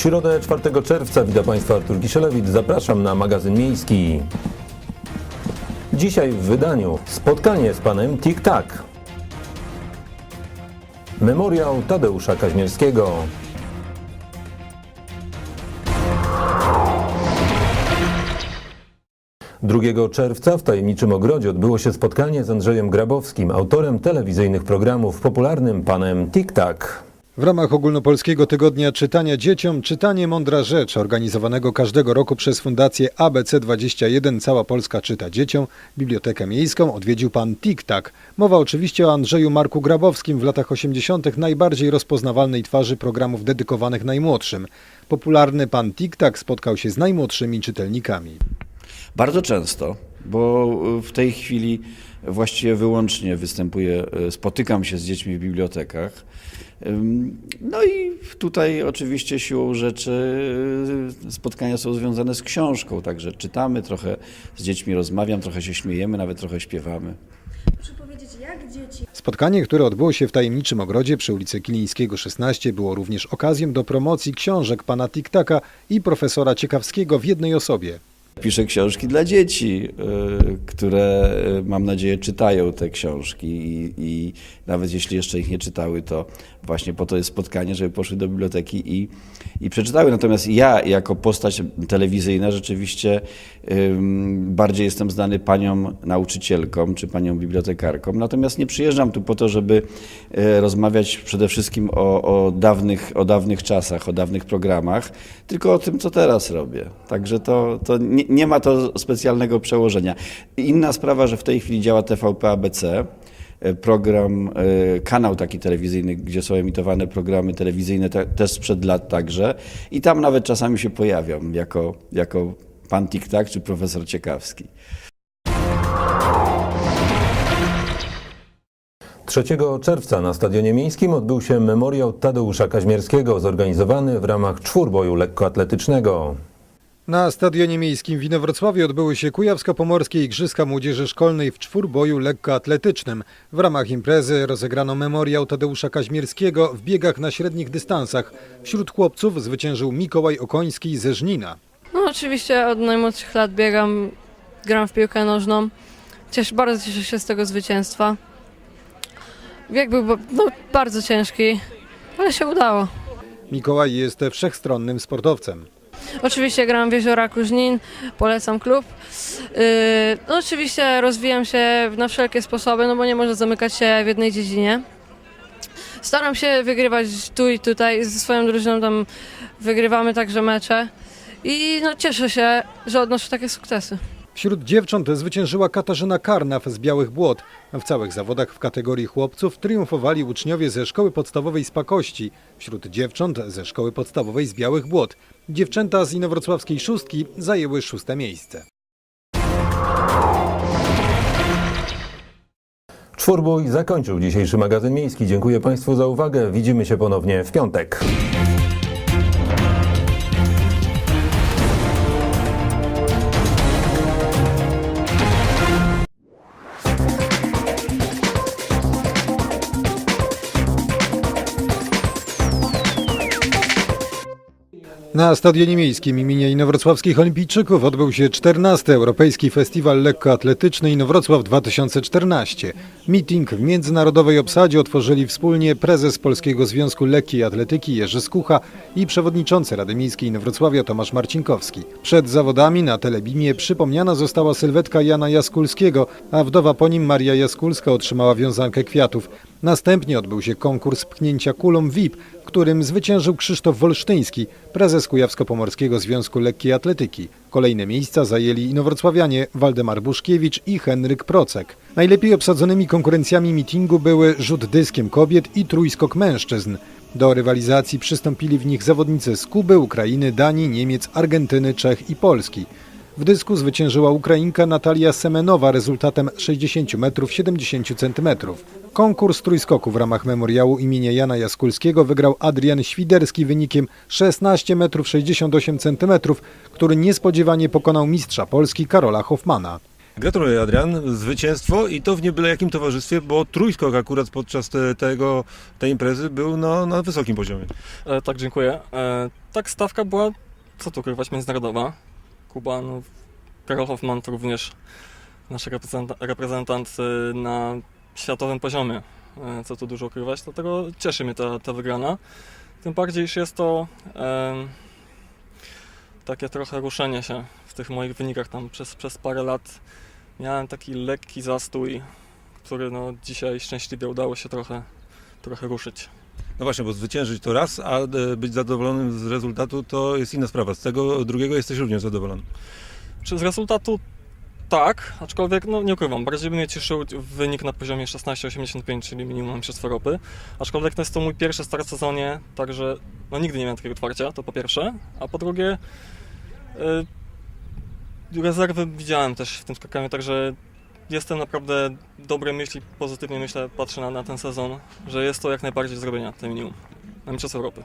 środę 4 czerwca witam Państwa Artur Kisielewicz. Zapraszam na magazyn miejski. Dzisiaj w wydaniu spotkanie z panem Tik Tak. Memoriał Tadeusza Kaźmierskiego. 2 czerwca w Tajemniczym Ogrodzie odbyło się spotkanie z Andrzejem Grabowskim, autorem telewizyjnych programów popularnym panem Tik Tak. W ramach ogólnopolskiego tygodnia czytania dzieciom Czytanie Mądra Rzecz, organizowanego każdego roku przez Fundację ABC21 Cała Polska czyta dzieciom, Bibliotekę Miejską odwiedził pan Tik-Tak. Mowa oczywiście o Andrzeju Marku Grabowskim w latach 80. najbardziej rozpoznawalnej twarzy programów dedykowanych najmłodszym. Popularny pan Tik-Tak spotkał się z najmłodszymi czytelnikami. Bardzo często, bo w tej chwili właściwie wyłącznie występuję, spotykam się z dziećmi w bibliotekach. No i tutaj oczywiście siłą rzeczy y, spotkania są związane z książką, także czytamy, trochę z dziećmi rozmawiam, trochę się śmiejemy, nawet trochę śpiewamy. Proszę powiedzieć, jak dzieci Spotkanie, które odbyło się w tajemniczym ogrodzie przy ulicy Kilińskiego 16 było również okazją do promocji książek pana Tik-Taka i profesora Ciekawskiego w jednej osobie. Piszę książki dla dzieci, y, które y, mam nadzieję czytają te książki i, i nawet jeśli jeszcze ich nie czytały, to właśnie po to jest spotkanie, żeby poszły do biblioteki i, i przeczytały. Natomiast ja jako postać telewizyjna rzeczywiście bardziej jestem znany panią nauczycielką czy panią bibliotekarką. Natomiast nie przyjeżdżam tu po to, żeby e, rozmawiać przede wszystkim o, o, dawnych, o dawnych czasach, o dawnych programach, tylko o tym, co teraz robię. Także to, to nie, nie ma to specjalnego przełożenia. Inna sprawa, że w tej chwili działa TVP ABC, e, program, e, kanał taki telewizyjny, gdzie są emitowane programy telewizyjne te, też sprzed lat także i tam nawet czasami się pojawiam jako, jako pan Tik-Tak czy profesor Ciekawski. 3 czerwca na Stadionie Miejskim odbył się memoriał Tadeusza Kaźmierskiego zorganizowany w ramach czwórboju lekkoatletycznego. Na Stadionie Miejskim w Inowrocławiu odbyły się Kujawsko-Pomorskie Igrzyska Młodzieży Szkolnej w czwórboju lekkoatletycznym. W ramach imprezy rozegrano memoriał Tadeusza Kaźmierskiego w biegach na średnich dystansach. Wśród chłopców zwyciężył Mikołaj Okoński ze Żnina. No oczywiście od najmłodszych lat biegam, gram w piłkę nożną. Cieszę, bardzo cieszę się z tego zwycięstwa. Bieg był no, bardzo ciężki, ale się udało. Mikołaj jest wszechstronnym sportowcem. Oczywiście gram w Jezioraku Żnin, polecam klub. Yy, no oczywiście rozwijam się na wszelkie sposoby, no bo nie można zamykać się w jednej dziedzinie. Staram się wygrywać tu i tutaj, ze swoją drużyną tam wygrywamy także mecze. I no cieszę się, że odnoszę takie sukcesy. Wśród dziewcząt zwyciężyła Katarzyna Karnaf z Białych Błot. W całych zawodach w kategorii chłopców triumfowali uczniowie ze szkoły podstawowej z Pakości. Wśród dziewcząt ze szkoły podstawowej z Białych Błot. Dziewczęta z inowrocławskiej szóstki zajęły szóste miejsce. Czwórbój zakończył dzisiejszy magazyn miejski. Dziękuję Państwu za uwagę. Widzimy się ponownie w piątek. Na Stadionie Miejskim imienia Inowrocławskich Olimpijczyków odbył się 14. Europejski Festiwal Lekkoatletyczny Inowrocław 2014. Meeting w międzynarodowej obsadzie otworzyli wspólnie prezes Polskiego Związku Lekkiej Atletyki Jerzy Skucha i przewodniczący Rady Miejskiej Inowrocławia Tomasz Marcinkowski. Przed zawodami na Telebimie przypomniana została sylwetka Jana Jaskulskiego, a wdowa po nim Maria Jaskulska otrzymała wiązankę kwiatów. Następnie odbył się konkurs pchnięcia kulą VIP, w którym zwyciężył Krzysztof Wolsztyński, prezes Kujawsko-Pomorskiego Związku Lekkiej Atletyki. Kolejne miejsca zajęli inowrocławianie Waldemar Buszkiewicz i Henryk Procek. Najlepiej obsadzonymi konkurencjami mitingu były rzut dyskiem kobiet i trójskok mężczyzn. Do rywalizacji przystąpili w nich zawodnicy z Kuby, Ukrainy, Danii, Niemiec, Argentyny, Czech i Polski. W dysku zwyciężyła Ukrainka Natalia Semenowa rezultatem 60 metrów 70 centymetrów. Konkurs trójskoku w ramach memoriału imienia Jana Jaskulskiego wygrał Adrian Świderski wynikiem 16 metrów 68 centymetrów, który niespodziewanie pokonał mistrza Polski Karola Hoffmana. Gratuluję Adrian, zwycięstwo i to w nie byle jakim towarzystwie, bo trójskok akurat podczas te, tego, tej imprezy był na, na wysokim poziomie. E, tak, dziękuję. E, tak, stawka była, co tu ukrywać, międzynarodowa. Kuba, no, Karol Hoffman to również nasz reprezentant, reprezentant e, na światowym poziomie, e, co tu dużo ukrywać, dlatego cieszy mnie ta, ta wygrana. Tym bardziej, iż jest to e, takie trochę ruszenie się w tych moich wynikach. Tam przez, przez parę lat miałem taki lekki zastój, który no, dzisiaj szczęśliwie udało się trochę, trochę ruszyć. No właśnie, bo zwyciężyć to raz, a e, być zadowolonym z rezultatu to jest inna sprawa. Z tego drugiego jesteś również zadowolony. Czy z rezultatu tak, aczkolwiek no, nie ukrywam, bardziej by mnie cieszył wynik na poziomie 16,85, czyli minimum Mistrzostw Europy. Aczkolwiek to jest to mój pierwszy start w sezonie, także no, nigdy nie miałem takiego otwarcia, to po pierwsze. A po drugie, y, rezerwy widziałem też w tym skakaniu, także jestem naprawdę dobrej myśli, pozytywnie myślę, patrzę na, na ten sezon, że jest to jak najbardziej do zrobienia, ten minimum na Mistrzostw Europy.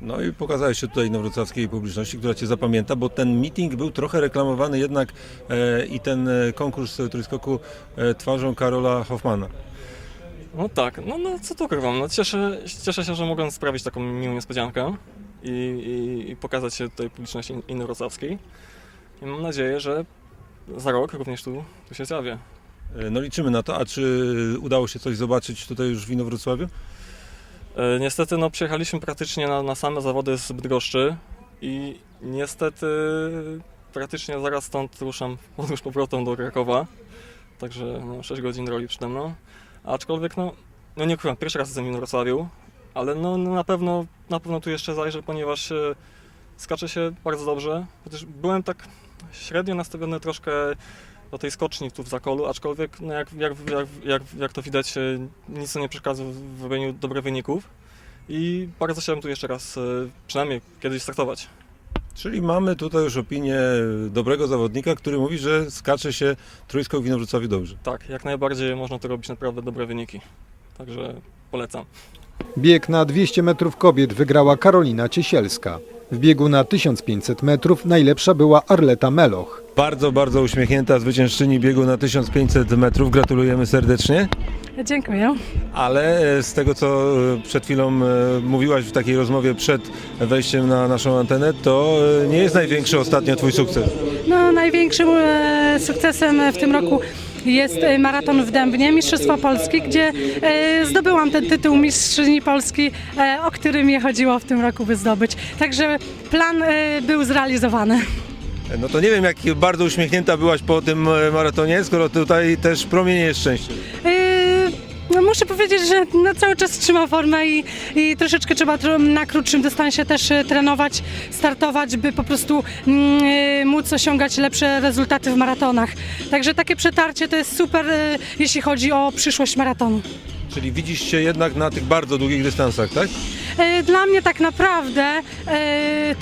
No i pokazałeś się tutaj na wrocławskiej publiczności, która Cię zapamięta, bo ten meeting był trochę reklamowany jednak e, i ten e, konkurs e, trójskoku e, twarzą Karola Hoffmana. No tak, no, no co tu ukrywam, no cieszę, cieszę się, że mogłem sprawić taką miłą niespodziankę i, i, i pokazać się tutaj publiczności inowrocławskiej. I mam nadzieję, że za rok również tu, tu się zjawię. E, No liczymy na to, a czy udało się coś zobaczyć tutaj już w Inowrocławiu? E, niestety no, przyjechaliśmy praktycznie na, na same zawody z Bydgoszczy i niestety praktycznie zaraz stąd ruszam podróż powrotem do Krakowa. Także no, 6 godzin drogi przede mną. Aczkolwiek no, no nie ukrywam, pierwszy raz jestem w Wrocławiu, ale no, no na pewno na pewno tu jeszcze zajrzę, ponieważ e, skacze się bardzo dobrze. Chociaż byłem tak średnio nastawiony troszkę do tej skoczni tu w Zakolu, aczkolwiek no jak, jak, jak, jak, jak to widać e, nic to nie przeszkadza w robieniu dobrych wyników i bardzo chciałbym tu jeszcze raz e, przynajmniej kiedyś startować. Czyli mamy tutaj już opinię dobrego zawodnika, który mówi, że skacze się trójskok w Inowrocławiu dobrze. Tak, jak najbardziej można tu robić naprawdę dobre wyniki. Także polecam. Bieg na 200 metrów kobiet wygrała Karolina Ciesielska. W biegu na 1500 metrów najlepsza była Arleta Meloch. Bardzo, bardzo uśmiechnięta zwyciężczyni biegu na 1500 metrów. Gratulujemy serdecznie. Dziękuję. Ale e, z tego, co e, przed chwilą e, mówiłaś w takiej rozmowie przed wejściem na naszą antenę, to nie jest największy ostatnio Twój sukces. No, największym sukcesem w tym roku jest e, maraton w Dębnie, Mistrzostwa Polski, gdzie e, zdobyłam ten tytuł Mistrzyni Polski, e, o który mi chodziło w tym roku, by zdobyć. Także plan był zrealizowany. No to nie wiem, jak bardzo uśmiechnięta byłaś po tym maratonie, skoro tutaj też promieniejesz szczęście. Muszę powiedzieć, że no cały czas trzymam formę i, i troszeczkę trzeba na krótszym dystansie też e, trenować, startować, by po prostu mm, e, móc osiągać lepsze rezultaty w maratonach. Także takie przetarcie to jest super, e, jeśli chodzi o przyszłość maratonu. Czyli widzisz się jednak na tych bardzo długich dystansach, tak? Dla mnie tak naprawdę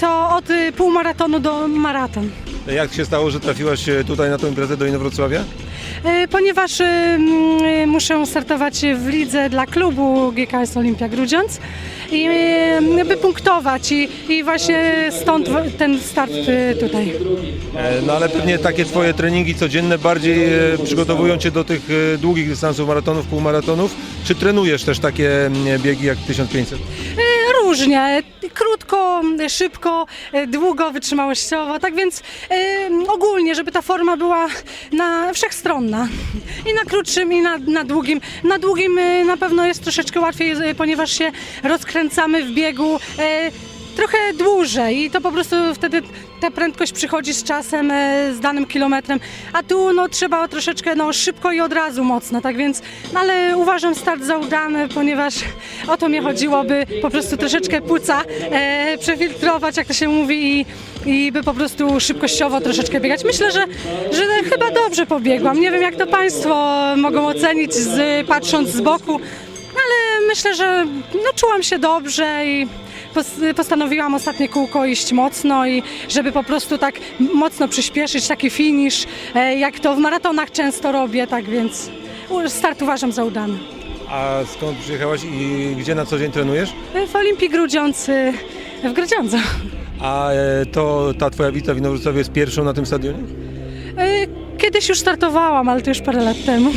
to od półmaratonu do maraton. Jak się stało, że trafiłaś tutaj na tą imprezę do Inowrocławia? E, Ponieważ e, e, muszę startować w lidze dla klubu GKS Olimpia Grudziądz i by punktować i, i właśnie stąd ten start tutaj. No ale pewnie takie Twoje treningi codzienne bardziej przygotowują Cię do tych długich dystansów, maratonów, półmaratonów. Czy trenujesz też takie biegi jak 1500? Krótko, szybko, długo, wytrzymałościowo, tak więc ogólnie, żeby ta forma była na wszechstronna. I na krótszym, i na, na długim. Na długim e, na pewno jest troszeczkę łatwiej, ponieważ się rozkręcamy w biegu e, trochę dłużej i to po prostu wtedy ta prędkość przychodzi z czasem, e, z danym kilometrem, a tu no, trzeba troszeczkę no, szybko i od razu mocno, tak więc, no, ale uważam start za udany, ponieważ o to mnie chodziło, by po prostu troszeczkę płuca e, przefiltrować, jak to się mówi i, i by po prostu szybkościowo troszeczkę biegać. Myślę, że, że chyba dobrze pobiegłam. Nie wiem, jak to Państwo mogą ocenić, z, patrząc z boku, ale myślę, że no, czułam się dobrze i postanowiłam ostatnie kółko iść mocno i żeby po prostu tak mocno przyspieszyć taki finish, e, jak to w maratonach często robię, tak więc start uważam za udany. A skąd przyjechałaś i gdzie na co dzień trenujesz? E, W Olimpii Grudziądz, e, w Grudziądzu. A e, to ta Twoja wizyta w Inowrocławiu jest pierwszą na tym stadionie? Kiedy kiedyś już startowałam, ale to już parę lat temu.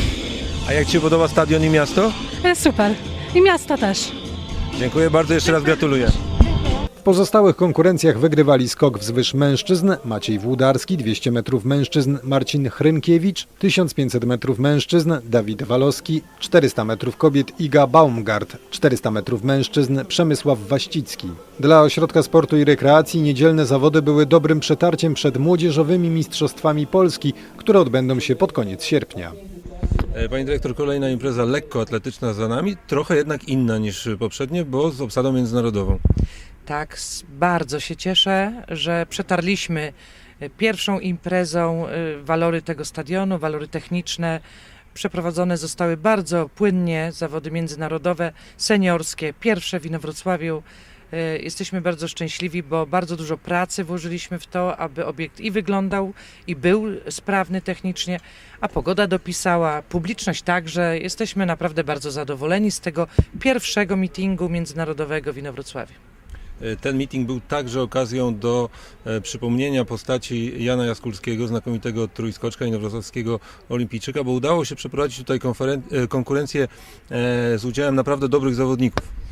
A jak Ci się podoba stadion i miasto? Super. I miasto też. Dziękuję bardzo, jeszcze raz gratuluję. W pozostałych konkurencjach wygrywali skok wzwyż mężczyzn Maciej Włudarski, 200 metrów mężczyzn Marcin Hrynkiewicz, 1500 metrów mężczyzn Dawid Walowski, 400 metrów kobiet Iga Baumgart, 400 metrów mężczyzn Przemysław Waścicki. Dla Ośrodka Sportu i Rekreacji niedzielne zawody były dobrym przetarciem przed młodzieżowymi mistrzostwami Polski, które odbędą się pod koniec sierpnia. E, Pani dyrektor, kolejna impreza lekkoatletyczna za nami, trochę jednak inna niż poprzednie, bo z obsadą międzynarodową. Tak, bardzo się cieszę, że przetarliśmy e, pierwszą imprezą e, walory tego stadionu, walory techniczne. Przeprowadzone zostały bardzo płynnie zawody międzynarodowe, seniorskie, pierwsze w Inowrocławiu. E, Jesteśmy bardzo szczęśliwi, bo bardzo dużo pracy włożyliśmy w to, aby obiekt i wyglądał, i był sprawny technicznie, a pogoda dopisała, publiczność także. Jesteśmy naprawdę bardzo zadowoleni z tego pierwszego meetingu międzynarodowego w Inowrocławiu. E, Ten meeting był także okazją do e, przypomnienia postaci Jana Jaskulskiego, znakomitego trójskoczka inowrocławskiego olimpijczyka, bo udało się przeprowadzić tutaj konkurencję z udziałem naprawdę dobrych zawodników.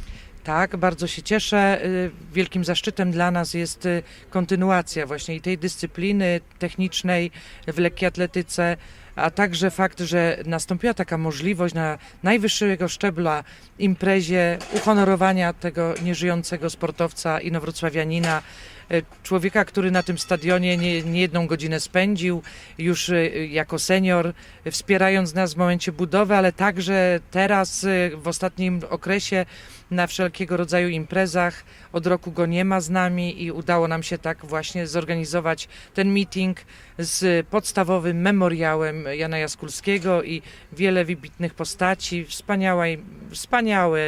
Tak, bardzo się cieszę. Y, Wielkim zaszczytem dla nas jest y, kontynuacja właśnie i tej dyscypliny technicznej w lekkiej atletyce, a także fakt, że nastąpiła taka możliwość na najwyższego szczebla imprezie uhonorowania tego nieżyjącego sportowca inowrocławianina, y, człowieka, który na tym stadionie nie, nie jedną godzinę spędził, już y, jako senior, wspierając nas w momencie budowy, ale także teraz y, w ostatnim okresie na wszelkiego rodzaju imprezach. Od roku go nie ma z nami i udało nam się tak właśnie zorganizować ten meeting z podstawowym memoriałem Jana Jaskulskiego i wiele wybitnych postaci. Wspaniałe, wspaniałe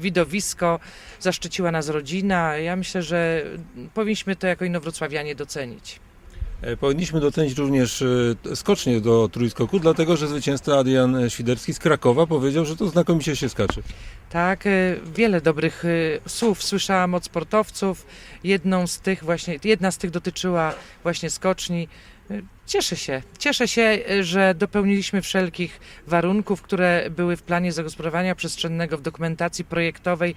widowisko. Zaszczyciła nas rodzina. Ja myślę, że powinniśmy to jako inowrocławianie docenić. E, Powinniśmy docenić również e, skocznie do trójskoku, dlatego że zwycięzca Adrian Świderski z Krakowa powiedział, że to znakomicie się skacze. Tak, y, wiele dobrych słów słyszałam od sportowców. Jedną z tych właśnie, jedna z tych dotyczyła właśnie skoczni. Cieszę się, cieszę się, że dopełniliśmy wszelkich warunków, które były w planie zagospodarowania przestrzennego w dokumentacji projektowej,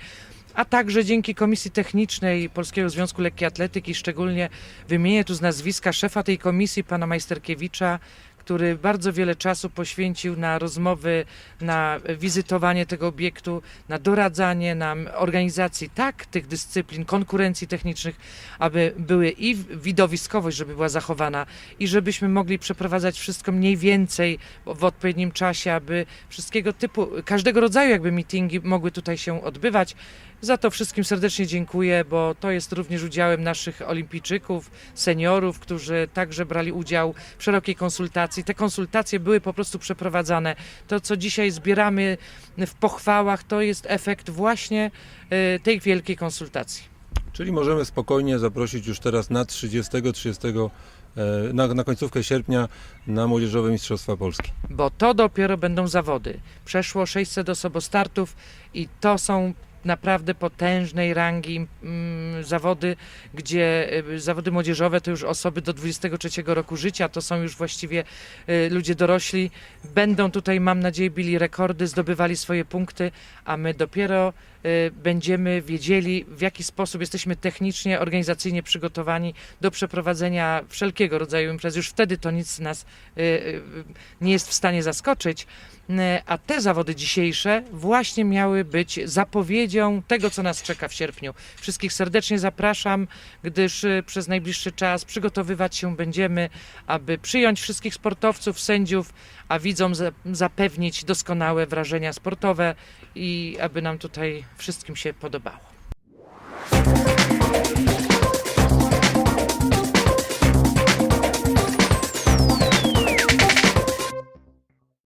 a także dzięki Komisji Technicznej Polskiego Związku Lekkiej Atletyki, szczególnie wymienię tu z nazwiska szefa tej komisji, pana Majsterkiewicza, który bardzo wiele czasu poświęcił na rozmowy, na wizytowanie tego obiektu, na doradzanie nam organizacji tak tych dyscyplin, konkurencji technicznych, aby były i widowiskowość, żeby była zachowana i żebyśmy mogli przeprowadzać wszystko mniej więcej w odpowiednim czasie, aby wszystkiego typu, każdego rodzaju jakby meetingi mogły tutaj się odbywać. Za to wszystkim serdecznie dziękuję, bo to jest również udziałem naszych olimpijczyków, seniorów, którzy także brali udział w szerokiej konsultacji. Te konsultacje były po prostu przeprowadzane. To, co dzisiaj zbieramy w pochwałach, to jest efekt właśnie y, tej wielkiej konsultacji. Czyli możemy spokojnie zaprosić już teraz na 30, 30 e, na, na końcówkę sierpnia na Młodzieżowe Mistrzostwa Polski. bo to dopiero będą zawody. Przeszło 600 osobostartów i to są naprawdę potężnej rangi mm, zawody, gdzie y, zawody młodzieżowe to już osoby do 23 roku życia, to są już właściwie y, ludzie dorośli. Będą tutaj, mam nadzieję, bili rekordy, zdobywali swoje punkty, a my dopiero y, będziemy wiedzieli, w jaki sposób jesteśmy technicznie, organizacyjnie przygotowani do przeprowadzenia wszelkiego rodzaju imprez. Już wtedy to nic nas nie jest w stanie zaskoczyć. E, A te zawody dzisiejsze właśnie miały być zapowiedzią tego, co nas czeka w sierpniu. Wszystkich serdecznie zapraszam, gdyż e, przez najbliższy czas przygotowywać się będziemy, aby przyjąć wszystkich sportowców, sędziów, a widzom za- zapewnić doskonałe wrażenia sportowe i aby nam tutaj wszystkim się podobało.